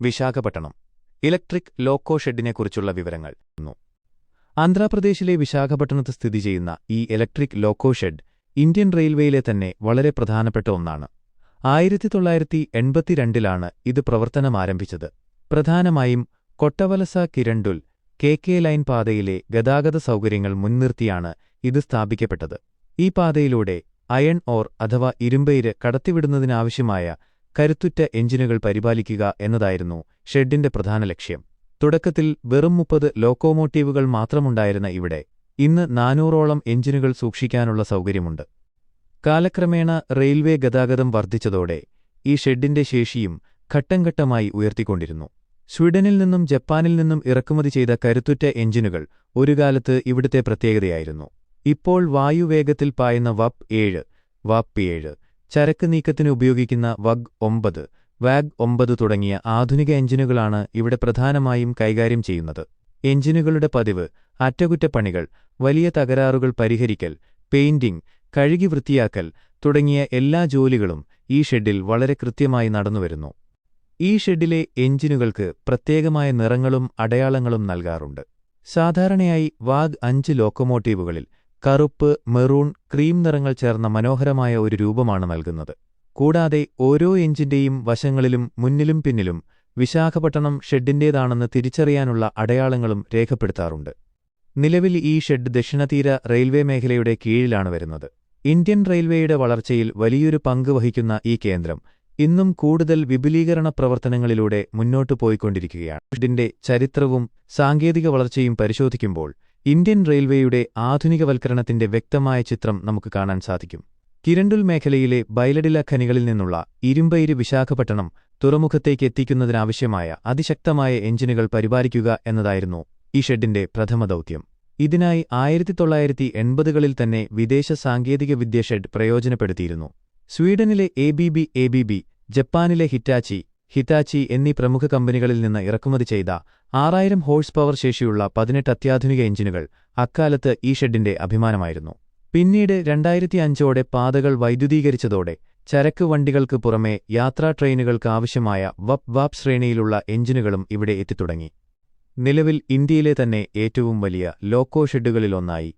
Visakhapatnam. Electric loco ഷെഡിനെക്കുറിച്ചുള്ള വിവരങ്ങൾ. ആന്ധ്രാപ്രദേശിലെ വിശാഖപട്ടണത്ത് സ്ഥിതി ചെയ്യുന്ന ഈ ഇലക്ട്രിക് ലോക്കോ ഷെഡ് ഇന്ത്യൻ റെയിൽവേയിലെ തന്നെ വളരെ പ്രധാനപ്പെട്ട ഒന്നാണ്. ആയിരത്തി തൊള്ളായിരത്തി എൺപത്തിരണ്ടിലാണ് ഇത് പ്രവർത്തനമാരംഭിച്ചത് പ്രധാനമായും Kottavalasa Kirandul K K line പാതയിലെ ഗതാഗത സൗകര്യങ്ങൾ മുൻനിർത്തിയാണ് ഇത് സ്ഥാപിക്കപ്പെട്ടത്. ഈ പാതയിലൂടെ അയൺ ഓർ അഥവാ ഇരുമ്പയിര് കടത്തിവിടുന്നതിനാവശ്യമായ കരുത്തുറ്റ എഞ്ചിനുകൾ പരിപാലിക്കുക എന്നതായിരുന്നു ഷെഡിന്റെ പ്രധാന ലക്ഷ്യം. തുടക്കത്തിൽ വെറും മുപ്പത് ലോക്കോമോട്ടീവുകൾ മാത്രമുണ്ടായിരുന്ന ഇവിടെ ഇന്ന് നാനൂറോളം എഞ്ചിനുകൾ സൂക്ഷിക്കാനുള്ള സൗകര്യമുണ്ട്. കാലക്രമേണ റെയിൽവേ ഗതാഗതം വർദ്ധിച്ചതോടെ ഈ ഷെഡിന്റെ ശേഷിയും ഘട്ടംഘട്ടമായി ഉയർത്തിക്കൊണ്ടിരുന്നു. സ്വീഡനിൽ നിന്നും ജപ്പാനിൽ നിന്നും ഇറക്കുമതി ചെയ്ത കരുത്തുറ്റ എഞ്ചിനുകൾ ഒരു കാലത്ത് ഇവിടുത്തെ പ്രത്യേകതയായിരുന്നു. ഇപ്പോൾ വായുവേഗത്തിൽ പായുന്ന വപ്പ് ഏഴ് വപ്പ് ഏഴ് ചരക്ക് നീക്കത്തിന് ഉപയോഗിക്കുന്ന വഗ് ഒമ്പത് വാഗ് ഒമ്പത് തുടങ്ങിയ ആധുനിക എഞ്ചിനുകളാണ് ഇവിടെ പ്രധാനമായും കൈകാര്യം ചെയ്യുന്നത്. എഞ്ചിനുകളുടെ പതിവ് അറ്റകുറ്റപ്പണികൾ വലിയ തകരാറുകൾ പരിഹരിക്കൽ പെയിന്റിംഗ് കഴുകി വൃത്തിയാക്കൽ തുടങ്ങിയ എല്ലാ ജോലികളും ഈ ഷെഡിൽ വളരെ കൃത്യമായി നടന്നുവരുന്നു. ഈ ഷെഡിലെ എഞ്ചിനുകൾക്ക് പ്രത്യേകമായ നിറങ്ങളും അടയാളങ്ങളും നൽകാറുണ്ട്. സാധാരണയായി വാഗ് അഞ്ച് ലോക്കോമോട്ടീവുകളിൽ കറുപ്പ് മെറൂൺ ക്രീം നിറങ്ങൾ ചേർന്ന മനോഹരമായ ഒരു രൂപമാണ് നൽകുന്നത്. കൂടാതെ ഓരോ എഞ്ചിന്റെയും വശങ്ങളിലും മുന്നിലും പിന്നിലും വിശാഖപട്ടണം ഷെഡിന്റേതാണെന്ന് തിരിച്ചറിയാനുള്ള അടയാളങ്ങളും രേഖപ്പെടുത്താറുണ്ട്. നിലവിൽ ഈ ഷെഡ് ദക്ഷിണതീര റെയിൽവേ മേഖലയുടെ കീഴിലാണ് വരുന്നത്. ഇന്ത്യൻ റെയിൽവേയുടെ വളർച്ചയിൽ വലിയൊരു പങ്ക് വഹിക്കുന്ന ഈ കേന്ദ്രം ഇന്നും കൂടുതൽ വിപുലീകരണ പ്രവർത്തനങ്ങളിലൂടെ മുന്നോട്ടു പോയിക്കൊണ്ടിരിക്കുകയാണ്. ഷെഡിന്റെ ചരിത്രവും സാങ്കേതിക വളർച്ചയും പരിശോധിക്കുമ്പോൾ ഇന്ത്യൻ റെയിൽവേയുടെ ആധുനികവൽക്കരണത്തിന്റെ വ്യക്തമായ ചിത്രം നമുക്ക് കാണാൻ സാധിക്കും. കിരണ്ടുൽ മേഖലയിലെ ബൈലഡില ഖനികളിൽ നിന്നുള്ള ഇരുമ്പയിര് വിശാഖപട്ടണം തുറമുഖത്തേക്ക് എത്തിക്കുന്നതിനാവശ്യമായ അതിശക്തമായ എഞ്ചിനുകൾ പരിപാലിക്കുക എന്നതായിരുന്നു ഈ ഷെഡിന്റെ പ്രഥമ ദൗത്യം. ഇതിനായി ആയിരത്തി തൊള്ളായിരത്തി എൺപതുകളിൽ തന്നെ വിദേശ സാങ്കേതികവിദ്യ ഷെഡ് പ്രയോജനപ്പെടുത്തിയിരുന്നു. സ്വീഡനിലെ A B B A B B ജപ്പാനിലെ ഹിറ്റാച്ചി ഹിറ്റാച്ചി എന്നീ പ്രമുഖ കമ്പനികളിൽ നിന്ന് ഇറക്കുമതി ചെയ്ത ആറായിരം ഹോഴ്സ് പവർ ശേഷിയുള്ള പതിനെട്ട് അത്യാധുനിക എഞ്ചിനുകൾ അക്കാലത്ത് ഈ ഷെഡിന്റെ അഭിമാനമായിരുന്നു. പിന്നീട് രണ്ടായിരത്തി അഞ്ചോടെ പാതകൾ വൈദ്യുതീകരിച്ചതോടെ ചരക്ക് വണ്ടികൾക്ക് പുറമെ യാത്രാ ട്രെയിനുകൾക്ക് ആവശ്യമായ വപ് വാപ് ശ്രേണിയിലുള്ള എഞ്ചിനുകളും ഇവിടെ എത്തിത്തുടങ്ങി. നിലവിൽ ഇന്ത്യയിലെ തന്നെ ഏറ്റവും വലിയ ലോക്കോ ഷെഡുകളിലൊന്നായി